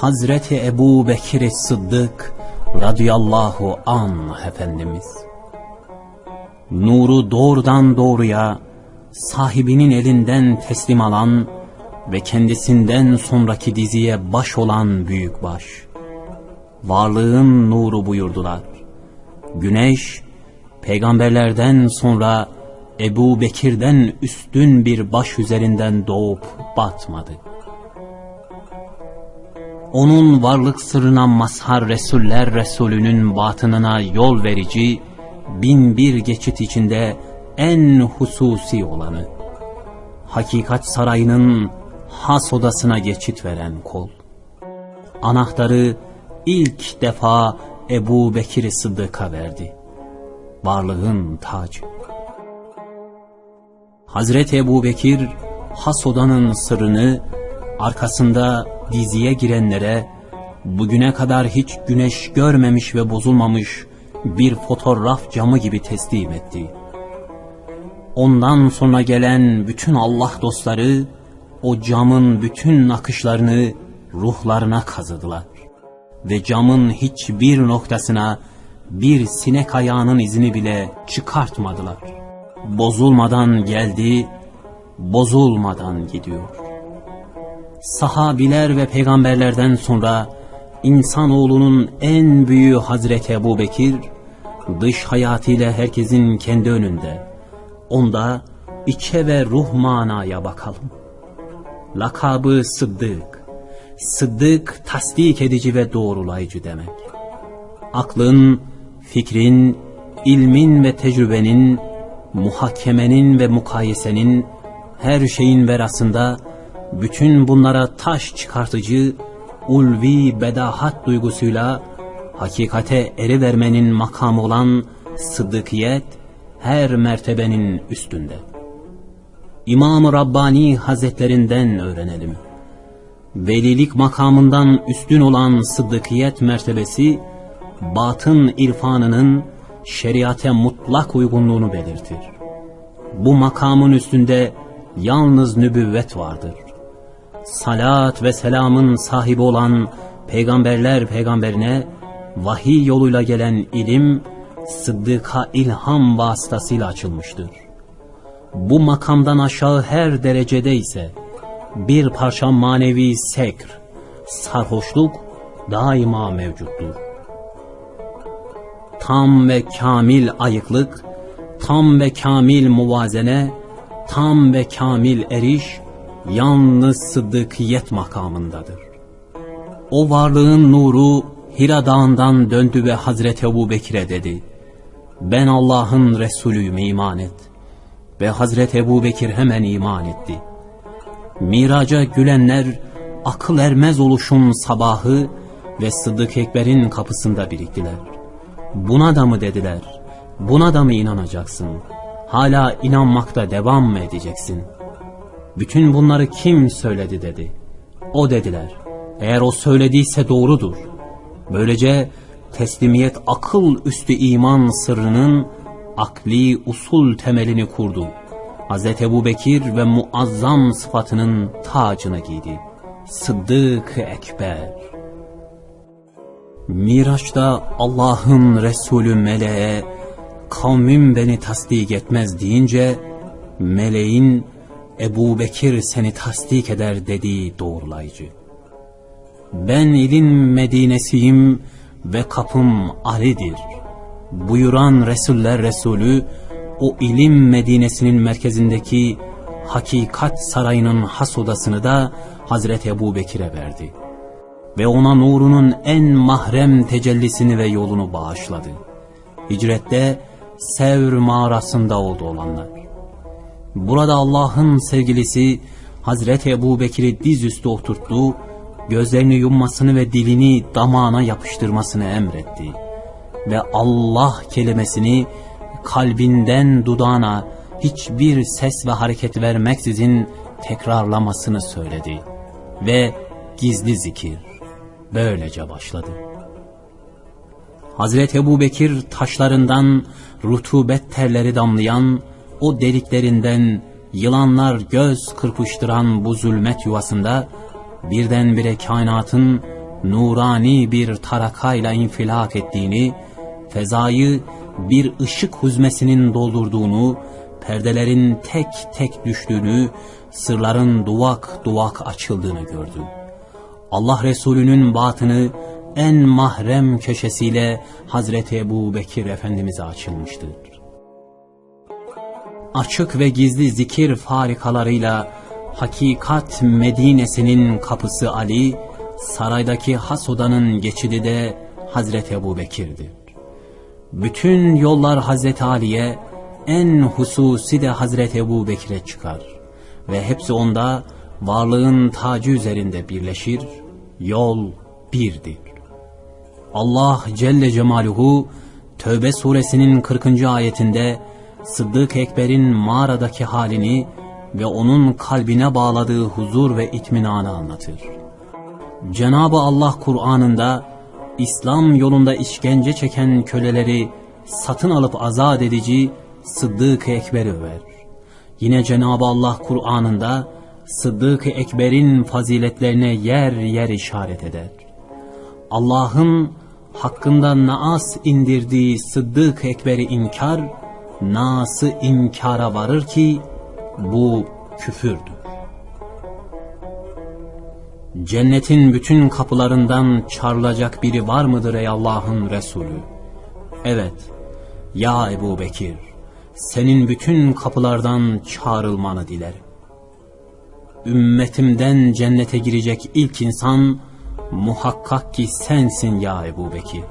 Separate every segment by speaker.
Speaker 1: Hazreti Ebu Bekir Sıddık radıyallahu an Efendimiz. Nuru doğrudan doğruya sahibinin elinden teslim alan ve kendisinden sonraki diziye baş olan büyük baş. Varlığın nuru buyurdular. Güneş, peygamberlerden sonra Ebu Bekir'den üstün bir baş üzerinden doğup batmadı. Onun varlık sırrına mazhar Resuller Resulünün batınına yol verici, bin bir geçit içinde en hususi olanı, hakikat sarayının has odasına geçit veren kol. Anahtarı ilk defa Ebu Bekir Sıddık'a verdi. Varlığın tacı. Hazreti Ebu Bekir has odanın sırrını arkasında diziye girenlere bugüne kadar hiç güneş görmemiş ve bozulmamış bir fotoğraf camı gibi teslim etti. Ondan sonra gelen bütün Allah dostları o camın bütün nakışlarını ruhlarına kazıdılar. Ve camın hiçbir noktasına bir sinek ayağının izini bile çıkartmadılar. Bozulmadan geldi, bozulmadan gidiyor. Sahabiler ve peygamberlerden sonra insanoğlunun en büyüğü Hazreti Ebu Bekir, dış hayatıyla herkesin kendi önünde. Onda içe ve ruh manaya bakalım. Lakabı Sıddık. Sıddık tasdik edici ve doğrulayıcı demek. Aklın, fikrin, ilmin ve tecrübenin, muhakemenin ve mukayesenin, her şeyin verasında, bütün bunlara taş çıkartıcı, ulvi bedahat duygusuyla hakikate eri vermenin makamı olan sıddıkiyet her mertebenin üstünde. İmam-ı Rabbani Hazretlerinden öğrenelim. Velilik makamından üstün olan sıddıkiyet mertebesi, batın irfanının şeriate mutlak uygunluğunu belirtir. Bu makamın üstünde yalnız nübüvvet vardır. Salat ve selamın sahibi olan peygamberler peygamberine vahiy yoluyla gelen ilim, sıddıka ilham vasıtasıyla açılmıştır. Bu makamdan aşağı her derecede ise bir parça manevi sekr, sarhoşluk daima mevcuttur. Tam ve kamil ayıklık, tam ve kamil muvazene, tam ve kamil eriş, yalnız sıddıkiyet makamındadır. O varlığın nuru Hira dağından döndü ve Hazreti Ebu Bekir'e dedi, ben Allah'ın Resulüyüm iman et. Ve Hazreti Ebu Bekir hemen iman etti. Miraca gülenler akıl ermez oluşun sabahı ve Sıddık Ekber'in kapısında biriktiler. Buna da mı dediler, buna da mı inanacaksın, hala inanmakta devam mı edeceksin? Bütün bunları kim söyledi dedi. O dediler, eğer o söylediyse doğrudur. Böylece teslimiyet akıl üstü iman sırrının akli usul temelini kurdu. Hz. Ebu Bekir ve muazzam sıfatının tacını giydi. Sıddık Ekber. Miraç'ta Allah'ın Resulü meleğe kavmim beni tasdik etmez deyince meleğin Ebu Bekir seni tasdik eder dediği doğrulayıcı. Ben ilin Medinesiyim ve kapım Ali'dir. Buyuran Resuller Resulü o ilim Medine'sinin merkezindeki hakikat sarayının has odasını da Hazreti Ebu Bekir'e verdi. Ve ona nurunun en mahrem tecellisini ve yolunu bağışladı. Hicrette Sevr mağarasında oldu olanlar. Burada Allah'ın sevgilisi Hazreti Ebu Bekir'i dizüstü oturttu gözlerini yummasını ve dilini damağına yapıştırmasını emretti. Ve Allah kelimesini kalbinden dudağına hiçbir ses ve hareket vermeksizin tekrarlamasını söyledi. Ve gizli zikir böylece başladı. Hazreti Ebu Bekir taşlarından rutubet terleri damlayan, o deliklerinden yılanlar göz kırpıştıran bu zulmet yuvasında birdenbire kainatın nurani bir tarakayla infilak ettiğini, fezayı bir ışık huzmesinin doldurduğunu, perdelerin tek tek düştüğünü, sırların duvak duvak açıldığını gördü. Allah Resulü'nün batını en mahrem köşesiyle Hazreti Ebu Bekir Efendimiz'e açılmıştır. Açık ve gizli zikir farikalarıyla hakikat Medine'sinin kapısı Ali, saraydaki has odanın geçidi de Hazreti Ebu Bekir'dir. Bütün yollar Hazreti Ali'ye, en hususi de Hazreti Ebu Bekir'e çıkar. Ve hepsi onda varlığın tacı üzerinde birleşir, yol birdir. Allah Celle Cemaluhu Tövbe suresinin 40. ayetinde Sıddık Ekber'in mağaradaki halini ve onun kalbine bağladığı huzur ve itminanı anlatır. Cenab-ı Allah Kur'an'ında İslam yolunda işkence çeken köleleri satın alıp azat edici Sıddık-ı Ekber'i över. Yine Cenab-ı Allah Kur'an'ında Sıddık-ı Ekber'in faziletlerine yer yer işaret eder. Allah'ın hakkında naas indirdiği Sıddık Ekber'i inkar, nası inkara varır ki bu küfürdür. Cennetin bütün kapılarından çarılacak biri var mıdır ey Allah'ın Resulü? Evet, ya Ebu Bekir, senin bütün kapılardan çağrılmanı dilerim. Ümmetimden cennete girecek ilk insan, muhakkak ki sensin ya Ebu Bekir.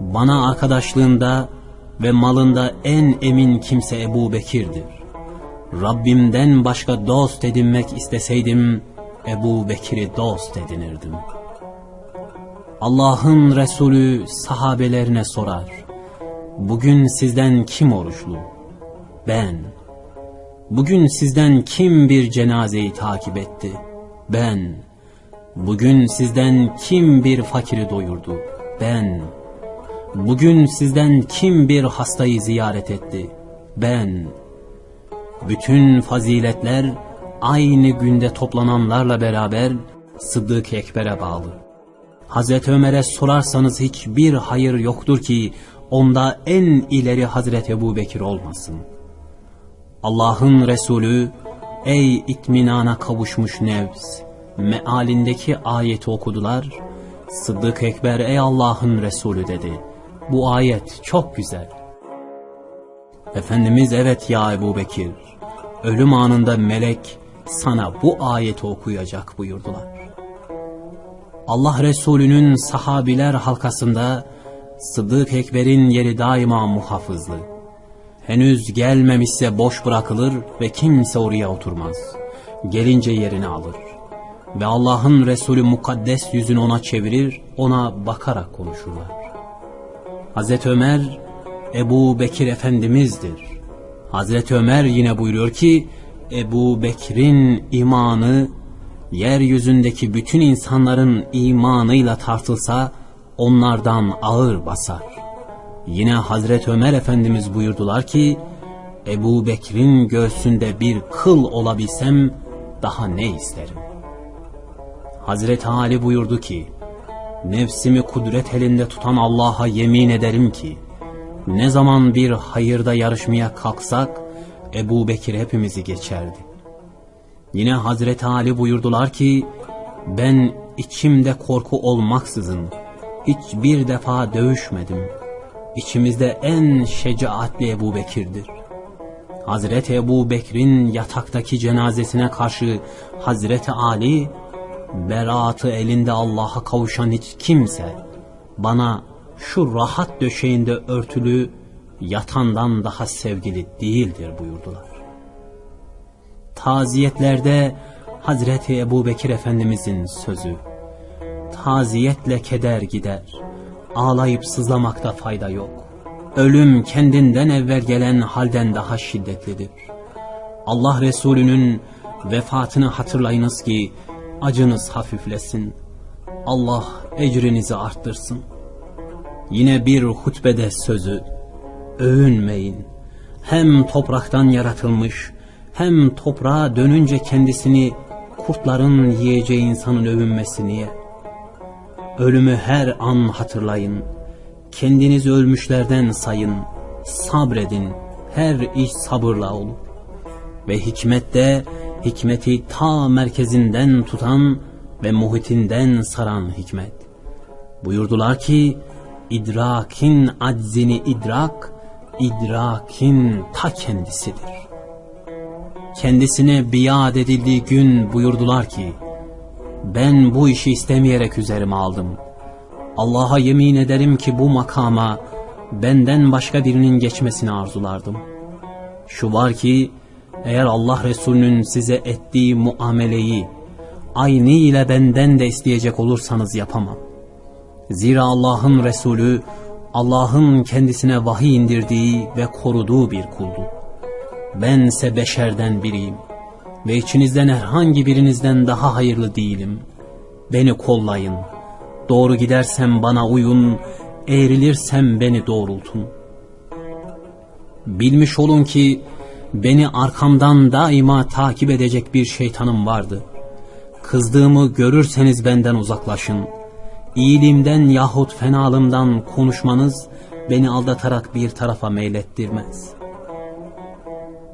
Speaker 1: Bana arkadaşlığında ve malında en emin kimse Ebu Bekir'dir. Rabbimden başka dost edinmek isteseydim, Ebu Bekir'i dost edinirdim. Allah'ın Resulü sahabelerine sorar. Bugün sizden kim oruçlu? Ben. Bugün sizden kim bir cenazeyi takip etti? Ben. Bugün sizden kim bir fakiri doyurdu? Ben. Bugün sizden kim bir hastayı ziyaret etti? Ben. Bütün faziletler aynı günde toplananlarla beraber Sıddık Ekber'e bağlı. Hazreti Ömer'e sorarsanız hiçbir hayır yoktur ki onda en ileri Hazreti Ebu Bekir olmasın. Allah'ın Resulü ey itminana kavuşmuş nevz mealindeki ayeti okudular. Sıddık Ekber ey Allah'ın Resulü dedi. Bu ayet çok güzel. Efendimiz evet ya Ebu Bekir. Ölüm anında melek sana bu ayeti okuyacak buyurdular. Allah Resulü'nün sahabiler halkasında Sıddık Ekber'in yeri daima muhafızlı. Henüz gelmemişse boş bırakılır ve kimse oraya oturmaz. Gelince yerini alır. Ve Allah'ın Resulü mukaddes yüzünü ona çevirir, ona bakarak konuşurlar. Hazreti Ömer, Ebu Bekir Efendimiz'dir. Hazreti Ömer yine buyuruyor ki, Ebu Bekir'in imanı, yeryüzündeki bütün insanların imanıyla tartılsa, onlardan ağır basar. Yine Hazreti Ömer Efendimiz buyurdular ki, Ebu Bekir'in göğsünde bir kıl olabilsem, daha ne isterim? Hazreti Ali buyurdu ki, Nefsimi kudret elinde tutan Allah'a yemin ederim ki, ne zaman bir hayırda yarışmaya kalksak, Ebu Bekir hepimizi geçerdi. Yine Hazreti Ali buyurdular ki, ben içimde korku olmaksızın, hiçbir defa dövüşmedim. İçimizde en şecaatli Ebu Bekir'dir. Hazreti Ebu Bekir'in yataktaki cenazesine karşı Hazreti Ali, beraatı elinde Allah'a kavuşan hiç kimse, bana şu rahat döşeğinde örtülü yatandan daha sevgili değildir buyurdular. Taziyetlerde Hazreti Ebu Bekir Efendimizin sözü, taziyetle keder gider, ağlayıp sızlamakta fayda yok. Ölüm kendinden evvel gelen halden daha şiddetlidir. Allah Resulü'nün vefatını hatırlayınız ki acınız hafiflesin. Allah ecrinizi arttırsın. Yine bir hutbede sözü, övünmeyin. Hem topraktan yaratılmış, hem toprağa dönünce kendisini kurtların yiyeceği insanın övünmesi niye? Ölümü her an hatırlayın. Kendinizi ölmüşlerden sayın. Sabredin. Her iş sabırla olur. Ve hikmette hikmeti ta merkezinden tutan ve muhitinden saran hikmet. Buyurdular ki idrakin aczini idrak, idrakin ta kendisidir. Kendisine biat edildiği gün buyurdular ki, ben bu işi istemeyerek üzerime aldım. Allah'a yemin ederim ki bu makama benden başka birinin geçmesini arzulardım. Şu var ki, eğer Allah Resulü'nün size ettiği muameleyi aynı ile benden de isteyecek olursanız yapamam. Zira Allah'ın Resulü Allah'ın kendisine vahiy indirdiği ve koruduğu bir kuldu. Bense beşerden biriyim ve içinizden herhangi birinizden daha hayırlı değilim. Beni kollayın. Doğru gidersem bana uyun, eğrilirsem beni doğrultun. Bilmiş olun ki beni arkamdan daima takip edecek bir şeytanım vardı. Kızdığımı görürseniz benden uzaklaşın. İyiliğimden yahut fenalımdan konuşmanız beni aldatarak bir tarafa meylettirmez.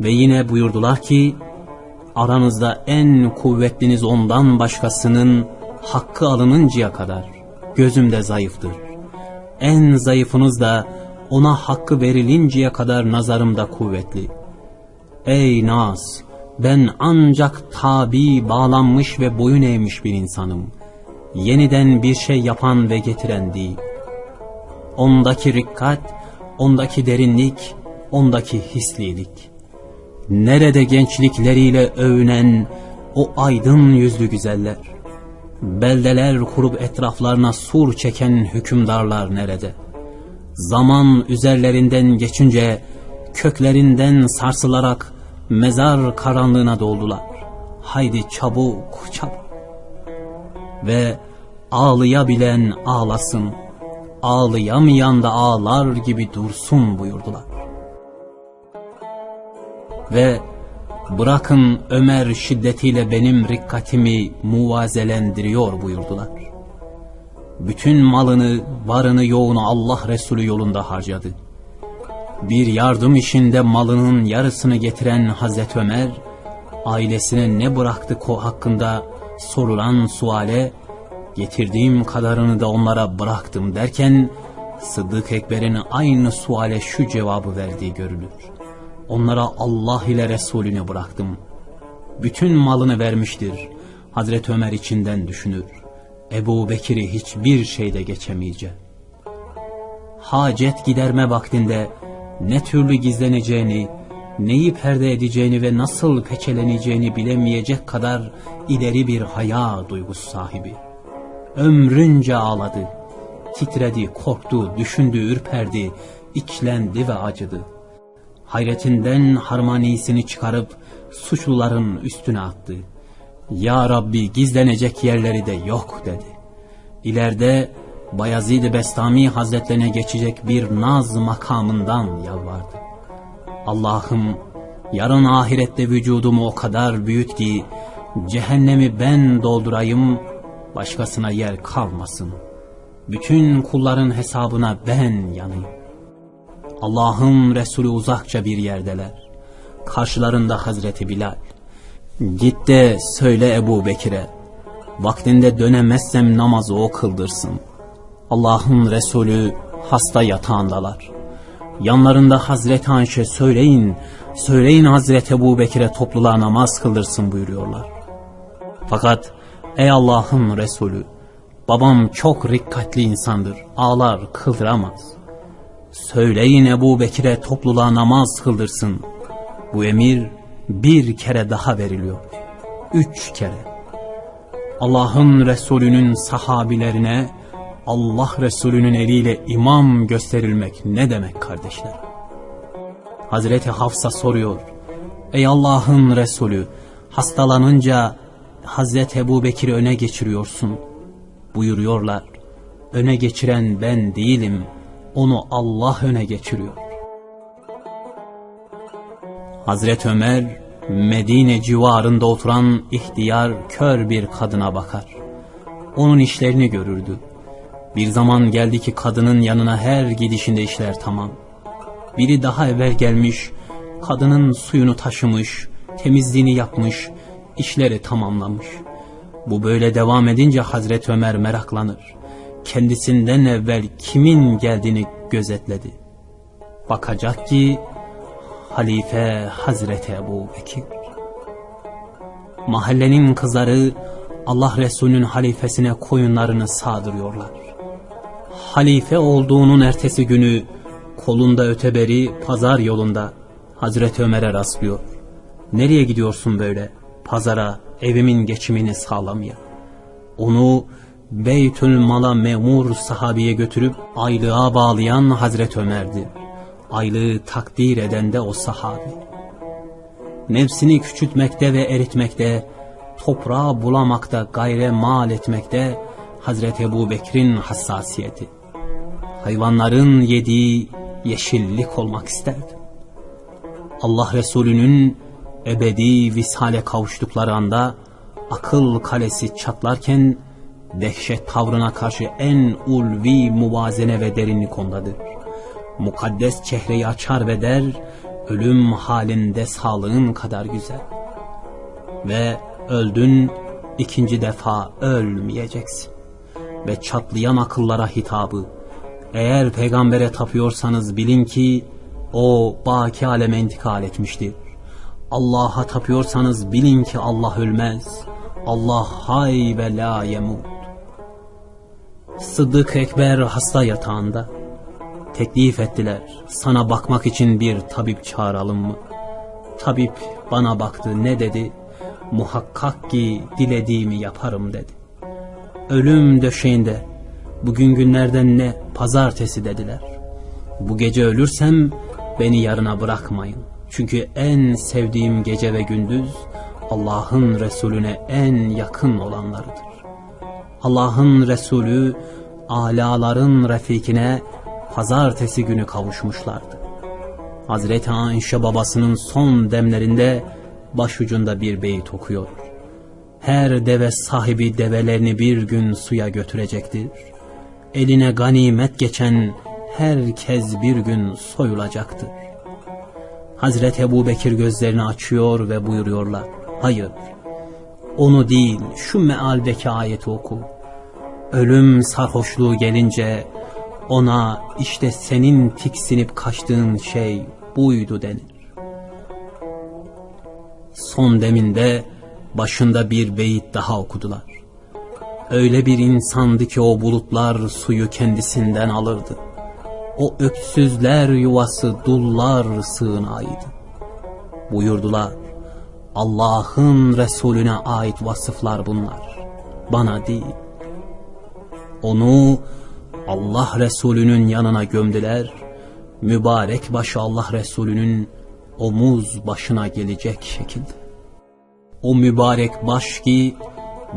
Speaker 1: Ve yine buyurdular ki, aranızda en kuvvetliniz ondan başkasının hakkı alınıncaya kadar gözümde zayıftır. En zayıfınız da ona hakkı verilinceye kadar nazarımda kuvvetli. Ey Naz! Ben ancak tabi bağlanmış ve boyun eğmiş bir insanım. Yeniden bir şey yapan ve getiren değil. Ondaki rikkat, ondaki derinlik, ondaki hislilik. Nerede gençlikleriyle övünen o aydın yüzlü güzeller? Beldeler kurup etraflarına sur çeken hükümdarlar nerede? Zaman üzerlerinden geçince köklerinden sarsılarak mezar karanlığına doldular. Haydi çabuk çabuk. Ve ağlayabilen ağlasın, ağlayamayan da ağlar gibi dursun buyurdular. Ve bırakın Ömer şiddetiyle benim rikkatimi muvazelendiriyor buyurdular. Bütün malını, varını, yoğunu Allah Resulü yolunda harcadı. Bir yardım işinde malının yarısını getiren Hazreti Ömer, ailesine ne bıraktı hakkında sorulan suale, getirdiğim kadarını da onlara bıraktım derken, Sıddık Ekber'in aynı suale şu cevabı verdiği görülür. Onlara Allah ile Resulünü bıraktım. Bütün malını vermiştir. Hazreti Ömer içinden düşünür. Ebu Bekir'i hiçbir şeyde geçemeyecek. Hacet giderme vaktinde ne türlü gizleneceğini, neyi perde edeceğini ve nasıl peçeleneceğini bilemeyecek kadar ileri bir haya duygusu sahibi. Ömrünce ağladı, titredi, korktu, düşündü, ürperdi, içlendi ve acıdı. Hayretinden harmaniyesini çıkarıp suçluların üstüne attı. Ya Rabbi gizlenecek yerleri de yok dedi. İleride Bayezid-i Bestami Hazretlerine geçecek bir naz makamından yalvardı. Allah'ım yarın ahirette vücudumu o kadar büyüt ki cehennemi ben doldurayım başkasına yer kalmasın. Bütün kulların hesabına ben yanayım. Allah'ın Resulü uzakça bir yerdeler. Karşılarında Hazreti Bilal. Git de söyle Ebu Bekir'e. Vaktinde dönemezsem namazı o kıldırsın. Allah'ın Resulü hasta yatağındalar. Yanlarında Hazreti Ayşe söyleyin, söyleyin Hazreti Ebu Bekir'e topluluğa namaz kıldırsın buyuruyorlar. Fakat ey Allah'ın Resulü, babam çok rikkatli insandır, ağlar kıldıramaz. Söyleyin Ebu Bekir'e topluluğa namaz kıldırsın. Bu emir bir kere daha veriliyor. Üç kere. Allah'ın Resulü'nün sahabilerine Allah Resulü'nün eliyle imam gösterilmek ne demek kardeşler? Hazreti Hafsa soruyor. Ey Allah'ın Resulü hastalanınca Hazreti Ebu Bekir'i öne geçiriyorsun. Buyuruyorlar. Öne geçiren ben değilim. Onu Allah öne geçiriyor. Hazreti Ömer Medine civarında oturan ihtiyar kör bir kadına bakar. Onun işlerini görürdü. Bir zaman geldi ki kadının yanına her gidişinde işler tamam. Biri daha evvel gelmiş, kadının suyunu taşımış, temizliğini yapmış, işleri tamamlamış. Bu böyle devam edince Hazreti Ömer meraklanır. Kendisinden evvel kimin geldiğini gözetledi. Bakacak ki Halife Hazreti Ebu Bekir. Mahallenin kızları Allah Resulü'nün halifesine koyunlarını sağdırıyorlar. Halife olduğunun ertesi günü kolunda öteberi pazar yolunda Hazreti Ömer'e rastlıyor. Nereye gidiyorsun böyle? Pazara, evimin geçimini sağlamaya. Onu Beytül Mal'a memur sahabiye götürüp aylığa bağlayan Hazreti Ömer'di. Aylığı takdir eden de o sahabi. Nefsini küçültmekte ve eritmekte, toprağı bulamakta gayre mal etmekte Hazreti Ebu Bekir'in hassasiyeti. Hayvanların yediği yeşillik olmak isterdi. Allah Resulü'nün ebedi visale kavuştukları anda akıl kalesi çatlarken dehşet tavrına karşı en ulvi muvazene ve derinlik ondadır. Mukaddes çehreyi açar ve der, ölüm halinde sağlığın kadar güzel. Ve öldün, ikinci defa ölmeyeceksin. Ve çatlayan akıllara hitabı, eğer peygambere tapıyorsanız bilin ki, o baki aleme intikal etmiştir. Allah'a tapıyorsanız bilin ki Allah ölmez. Allah hay ve la yemut. Sıddık Ekber hasta yatağında. Teklif ettiler. Sana bakmak için bir tabip çağıralım mı? Tabip bana baktı ne dedi? Muhakkak ki dilediğimi yaparım dedi. Ölüm döşeğinde bugün günlerden ne pazartesi dediler. Bu gece ölürsem beni yarına bırakmayın. Çünkü en sevdiğim gece ve gündüz Allah'ın Resulüne en yakın olanlarıdır. Allah'ın Resulü alaların refikine pazartesi günü kavuşmuşlardı. Hazreti Ayşe babasının son demlerinde başucunda bir beyit okuyor. Her deve sahibi develerini bir gün suya götürecektir. Eline ganimet geçen herkes bir gün soyulacaktır. Hazreti Ebu Bekir gözlerini açıyor ve buyuruyorlar. Hayır, onu değil şu mealdeki ayeti oku. Ölüm sarhoşluğu gelince ona işte senin tiksinip kaçtığın şey buydu denir. Son deminde başında bir beyit daha okudular. Öyle bir insandı ki o bulutlar suyu kendisinden alırdı. O öksüzler yuvası dullar sığınağıydı. Buyurdular, Allah'ın Resulüne ait vasıflar bunlar, bana değil. Onu Allah Resulü'nün yanına gömdüler, mübarek başı Allah Resulü'nün omuz başına gelecek şekilde. O mübarek baş ki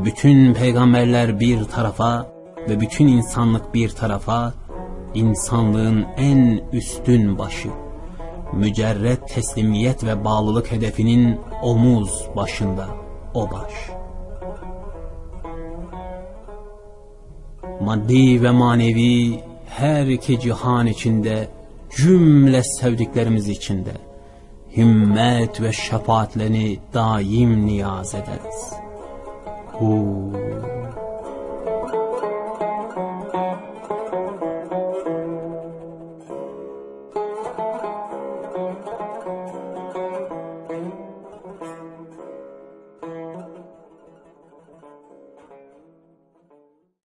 Speaker 1: bütün peygamberler bir tarafa ve bütün insanlık bir tarafa insanlığın en üstün başı, mücerret teslimiyet ve bağlılık hedefinin omuz başında o baş. Maddi ve manevi her iki cihan içinde cümle sevdiklerimiz içinde himmet ve şefaatlerini daim niyaz ederiz. Hu